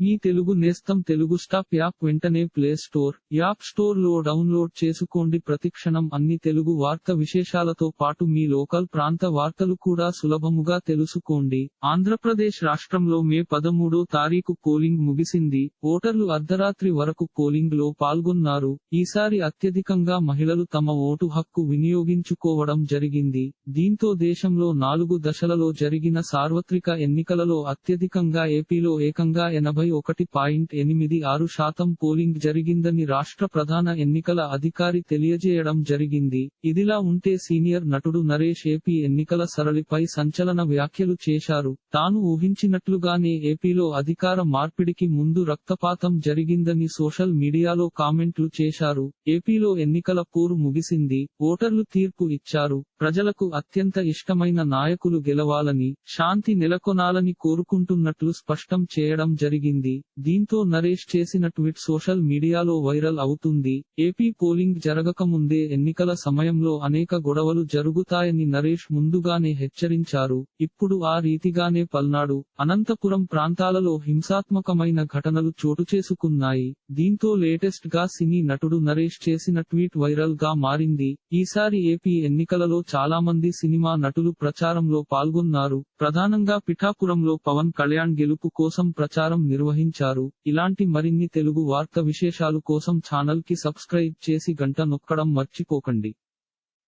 మీ తెలుగు నేస్తం Telugu stop app వెంటనే play store app స్టోర్లో డౌన్లోడ్ చేసుకోండి. ప్రతిక్షణం అన్ని తెలుగు వార్త విశేషాలతో పాటు మీ లోకల్ ప్రాంత వార్తలు కూడా సులభముగా తెలుసుకోండి. ఆంధ్రప్రదేశ్ రాష్ట్రంలో మే పదమూడో తారీఖు పోలింగ్ ముగిసింది. ఓటర్లు అర్ధరాత్రి వరకు పోలింగ్లో పాల్గొన్నారు. ఈసారి అత్యధికంగా మహిళలు తమ ఓటు హక్కు వినియోగించుకోవడం జరిగింది. దీంతో దేశంలో నాలుగు దశలలో జరిగిన సార్వత్రిక ఎన్నికలలో అత్యధికంగా ఏపీలో ఏకంగా ఎనభై ఒకటి పాయింట్ ఎనిమిది ఆరు శాతం పోలింగ్ జరిగిందని రాష్ట్ర ప్రధాన ఎన్నికల అధికారి తెలియజేయడం జరిగింది. ఇదిలా ఉంటే సీనియర్ నటుడు నరేష్ ఏపీ ఎన్నికల సరళిపై సంచలన వ్యాఖ్యలు చేశారు. తాను ఊహించినట్లుగానే ఏపీలో అధికార మార్పిడికి ముందు రక్తపాతం జరిగిందని సోషల్ మీడియాలో కామెంట్లు చేశారు. ఏపీలో ఎన్నికల పోరు ముగిసింది. ఓటర్లు తీర్పు ఇచ్చారు. ప్రజలకు అత్యంత ఇష్టమైన నాయకులు గెలవాలని శాంతి నెలకొనాలని కోరుకుంటున్నట్లు స్పష్టం చేయడం జరిగింది. దీంతో నరేష్ చేసిన ట్వీట్ సోషల్ మీడియాలో వైరల్ అవుతుంది. ఏపీ పోలింగ్ జరగకముందే ఎన్నికల సమయంలో అనేక గొడవలు జరుగుతాయని నరేష్ ముందుగానే హెచ్చరించారు. ఇప్పుడు ఆ రీతిగానే పల్నాడు అనంతపురం ప్రాంతాలలో హింసాత్మకమైన ఘటనలు చోటు చేసుకున్నాయి. దీంతో లేటెస్ట్గా సినీ నటుడు నరేష్ చేసిన ట్వీట్ వైరల్గా మారింది. ఈసారి ఏపీ ఎన్నికలలో చాలా మంది సినిమా నటులు ప్రచారంలో పాల్గొన్నారు. ప్రధానంగా పిఠాపురంలో పవన్ కళ్యాణ్ గెలుపు కోసం ప్రచారం నిర్వహించారు. ఇలాంటి మరిన్ని తెలుగు వార్త విశేషాలు కోసం ఛానల్కి సబ్స్క్రైబ్ చేసి గంట నొక్కడం మర్చిపోకండి.